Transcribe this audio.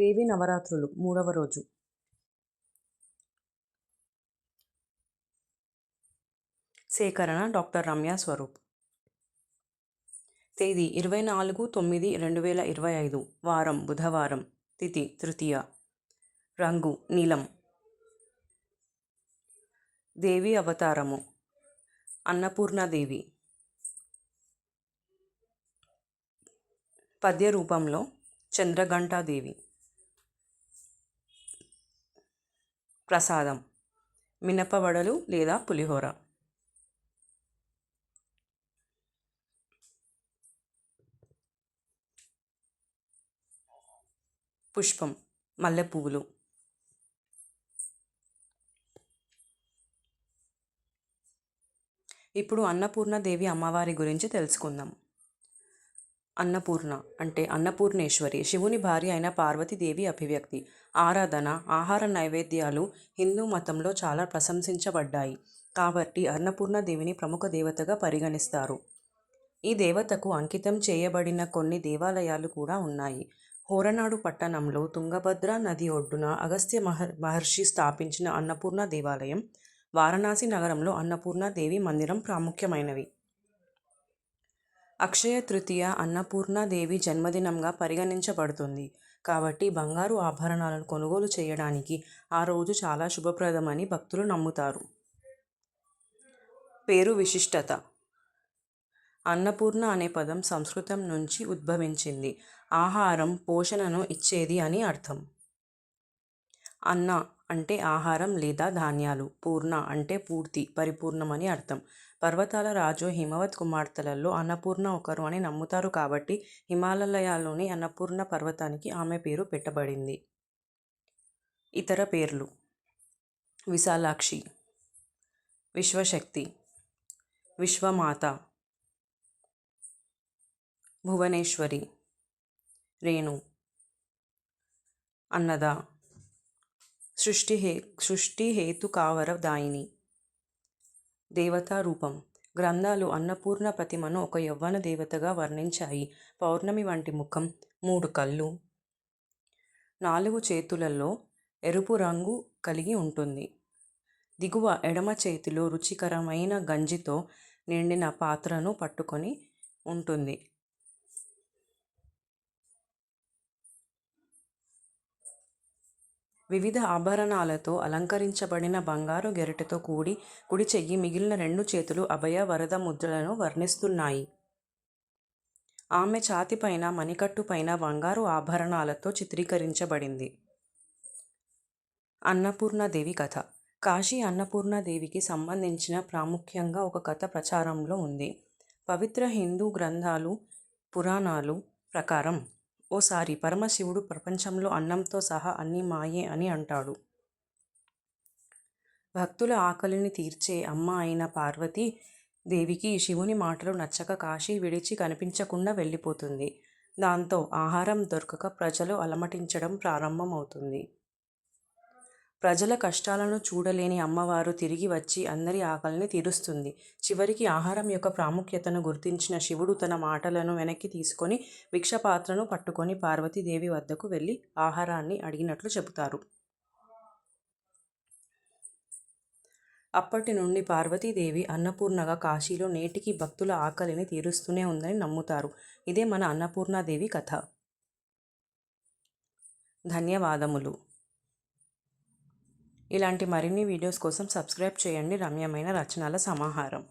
దేవి నవరాత్రులు మూడవ రోజు. సేకరణ డాక్టర్ రమ్య స్వరూప్. తేదీ ఇరవై నాలుగు తొమ్మిది రెండు వేల ఇరవై ఐదు. వారం బుధవారం. తిథి తృతీయ. రంగు నీలం. దేవి అవతారము. అన్నపూర్ణాదేవి పద్య రూపంలో చంద్రఘంటాదేవి ప్రసాదం మినపవడలు లేదా పులిహోర. పుష్పం మల్లెపువ్వులు ఇప్పుడు అన్నపూర్ణదేవి అమ్మవారి గురించి తెలుసుకుందాం. అన్నపూర్ణ అంటే అన్నపూర్ణేశ్వరి. శివుని భార్య అయిన పార్వతీదేవి అభివ్యక్తి. ఆరాధన ఆహార నైవేద్యాలు హిందూ మతంలో చాలా ప్రశంసించబడ్డాయి. కాబట్టి అన్నపూర్ణదేవిని ప్రముఖ దేవతగా పరిగణిస్తారు. ఈ దేవతకు అంకితం చేయబడిన కొన్ని దేవాలయాలు కూడా ఉన్నాయి. హోరనాడు పట్టణంలో తుంగభద్ర నది ఒడ్డున అగస్త్య మహర్షి స్థాపించిన అన్నపూర్ణ దేవాలయం వారణాసి నగరంలో అన్నపూర్ణ దేవి మందిరం ప్రాముఖ్యమైనవి. అక్షయ తృతీయ అన్నపూర్ణాదేవి జన్మదినంగా పరిగణించబడుతుంది. కాబట్టి బంగారు ఆభరణాలను కొనుగోలు చేయడానికి ఆ రోజు చాలా శుభప్రదమని భక్తులు నమ్ముతారు. పేరు విశిష్టత. అన్నపూర్ణ అనే పదం సంస్కృతం నుంచి ఉద్భవించింది. ఆహారం పోషణను ఇచ్చేది అని అర్థం. అన్న అంటే ఆహారం లేదా ధాన్యాలు. పూర్ణ అంటే పూర్తి పరిపూర్ణమని అర్థం. పర్వతాల రాజు హిమవత్ కుమార్తెలలో అన్నపూర్ణ ఒకరు అని నమ్ముతారు కాబట్టి హిమాలయాల్లోని అన్నపూర్ణ పర్వతానికి ఆమె పేరు పెట్టబడింది. ఇతర పేర్లు. విశాలాక్షి విశ్వశక్తి విశ్వమాత భువనేశ్వరి రేణు అన్నద సృష్టి హే సృష్టి హేతుకావరదాయిని దేవతా రూపం. గ్రంథాలు అన్నపూర్ణ ప్రతిమను ఒక యవ్వన దేవతగా వర్ణించాయి. పౌర్ణమి వంటి ముఖం మూడు కళ్ళు. నాలుగు చేతులలో ఎరుపు రంగు కలిగి ఉంటుంది. దిగువ ఎడమ చేతిలో రుచికరమైన గంజితో నిండిన పాత్రను పట్టుకొని ఉంటుంది. వివిధ ఆభరణాలతో అలంకరించబడిన బంగారు గెరిటతో కూడి కుడి చెయ్యి మిగిలిన రెండు చేతులు అభయ వరద ముద్రలను వర్ణిస్తున్నాయి. ఆమె ఛాతిపైన మణికట్టుపైన బంగారు ఆభరణాలతో చిత్రీకరించబడింది. అన్నపూర్ణదేవి కథ. కాశీ అన్నపూర్ణదేవికి సంబంధించిన ప్రాముఖ్యంగా ఒక కథ ప్రచారంలో ఉంది. పవిత్ర హిందూ గ్రంథాలు పురాణాలు ప్రకారం ఓసారి పరమశివుడు ప్రపంచంలో అన్నంతో సహా అన్నీ మాయే అని అంటాడు. భక్తుల ఆకలిని తీర్చే అమ్మ అయిన పార్వతి దేవికి శివుని మాటలు నచ్చక కాశీ విడిచి కనిపించకుండా వెళ్ళిపోతుంది. దాంతో ఆహారం దొరకక ప్రజలు అలమటించడం ప్రారంభమవుతుంది. ప్రజల కష్టాలను చూడలేని అమ్మవారు తిరిగి వచ్చి అందరి ఆకలిని తీరుస్తుంది. చివరికి ఆహారం యొక్క ప్రాముఖ్యతను గుర్తించిన శివుడు తన మాటలను వెనక్కి తీసుకొని భిక్షపాత్రను పట్టుకొని పార్వతీదేవి వద్దకు వెళ్ళి ఆహారాన్ని అడిగినట్లు చెబుతారు. అప్పటి నుండి పార్వతీదేవి అన్నపూర్ణగా కాశీలో నేటికి భక్తుల ఆకలిని తీరుస్తూనే ఉందని నమ్ముతారు. ఇదే మన అన్నపూర్ణాదేవి కథ. ధన్యవాదములు. ఇలాంటి మరిన్ని వీడియోస్ కోసం సబ్స్క్రైబ్ చేయండి రమ్యమైన రచనల సమాహారం.